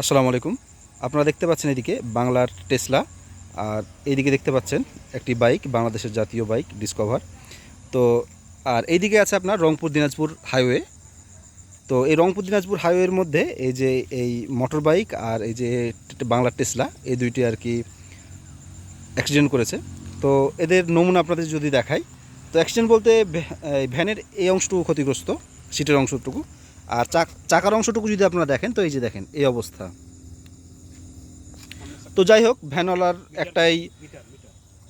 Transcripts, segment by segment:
আসসালামু আলাইকুম। আপনারা দেখতে পাচ্ছেন এদিকে বাংলার টেসলা, আর এইদিকে দেখতে পাচ্ছেন একটি বাইক, বাংলাদেশের জাতীয় বাইক, ডিসকভার। তো, আর এইদিকে আছে আপনার রংপুর দিনাজপুর হাইওয়ে। তো, এই রংপুর দিনাজপুর হাইওয়ের মধ্যে এই যে এই মোটর বাইক আর এই যে বাংলার টেসলা, এই দুইটি আর কি অ্যাক্সিডেন্ট করেছে। তো, এদের নমুনা আপনাদের যদি দেখাই, তো অ্যাক্সিডেন্ট বলতে ভ্যানের এই অংশটুকু ক্ষতিগ্রস্ত, সিটের অংশটুকু। আর চাক চাকার অংশটুকু যদি আপনারা দেখেন, তো এই যে দেখেন, এই অবস্থা। তো যাই হোক, ভ্যানওয়ালার একটাই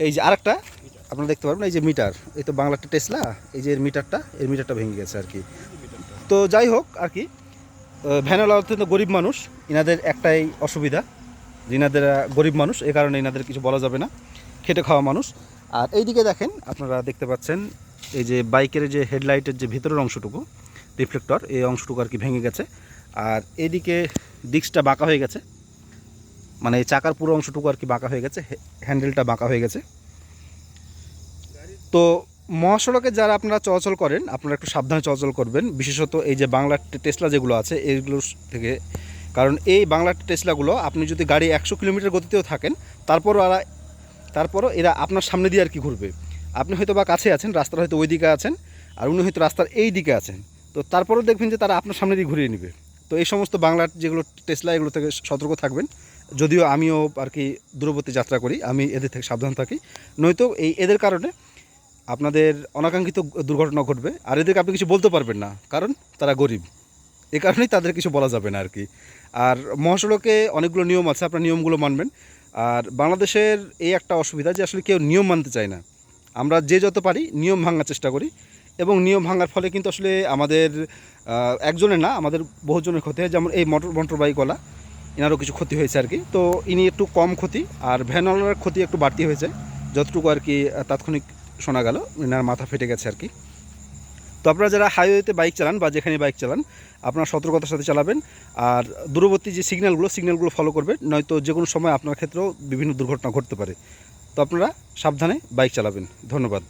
এই যে আরেকটা, আপনারা দেখতে পারবেন, এই যে মিটার, এই তো বাংলাটা টেসলা, এই যে এর মিটারটা এর মিটারটা ভেঙে গেছে আর কি। তো যাই হোক আর কি ভ্যানওয়ালা অত্যন্ত গরিব মানুষ, ইনাদের একটাই অসুবিধা যে ইনাদের গরিব মানুষ, এ কারণে ইনাদের কিছু বলা যাবে না, খেটে খাওয়া মানুষ। আর এইদিকে দেখেন, আপনারা দেখতে পাচ্ছেন, এই যে বাইকের যে হেডলাইটের যে ভিতরের অংশটুকু রিফ্লেক্টর এই অংশটুকু আর কি ভেঙে গেছে। আর এদিকে ডিস্কটা বাঁকা হয়ে গেছে। মানে চাকার পুরো অংশটুকু আর কি বাঁকা হয়ে গেছে হ্যান্ডেলটা বাঁকা হয়ে গেছে। তো মহাসড়কে যারা আপনারা চলাচল করেন, আপনারা একটু সাবধানে চলাচল করবেন। বিশেষত এই যে বাংলা টেসলা যেগুলো আছে, এইগুলোর থেকে। কারণ এই বাংলা টেসলাগুলো আপনি যদি গাড়ি একশো কিলোমিটার গতিতেও থাকেন, তারপরও এরা তারপরও এরা আপনার সামনে দিয়ে আর কি ঘুরবে। আপনি হয়তো বা কাছে আছেন রাস্তার হয়তো ওই দিকে আছেন, আর উনি হয়তো রাস্তার এই দিকে আছেন। তো তারপরেও দেখবেন যে তারা আপনার সামনে দিয়ে ঘুরিয়ে নেবে। তো এই সমস্ত বাংলার যেগুলো টেসলা, এগুলো থেকে সতর্ক থাকবেন। যদিও আমিও আর কি দূরবর্তী যাত্রা করি, আমি এদের থেকে সাবধান থাকি। নয়তো এই এদের কারণে আপনাদের অনাকাঙ্ক্ষিত দুর্ঘটনা ঘটবে। আর এদেরকে আপনি কিছু বলতে পারবেন না, কারণ তারা গরিব। এ কারণেই তাদের কিছু বলা যাবে না আর কি। আর মহাসড়কে অনেকগুলো নিয়ম আছে, আপনার নিয়মগুলো মানবেন। আর বাংলাদেশের এই একটা অসুবিধা যে আসলে কেউ নিয়ম মানতে চায় না। আমরা যে যত পারি নিয়ম ভাঙার চেষ্টা করি। এবং নিয়ম ভাঙার ফলে কিন্তু আসলে আমাদের একজনের না, আমাদের বহুজনের ক্ষতি হয়। যেমন এই মোটর মোটর বাইকওয়ালা এনারও কিছু ক্ষতি হয়েছে আর কি। তো ইনি একটু কম ক্ষতি, আর ভ্যানওয়ালার ক্ষতি একটু বাড়তি হয়েছে। যতটুকু আর কি তাৎক্ষণিক শোনা গেল, এনার মাথা ফেটে গেছে আর কি। তো আপনারা যারা হাইওয়েতে বাইক চালান বা যেখানে বাইক চালান, আপনারা সতর্কতার সাথে চালাবেন। আর দূরবর্তী যে সিগন্যালগুলো সিগন্যালগুলো ফলো করবেন, নয়তো যে কোনো সময় আপনার ক্ষেত্রেও বিভিন্ন দুর্ঘটনা ঘটতে পারে। তো আপনারা সাবধানে বাইক চালাবেন। ধন্যবাদ।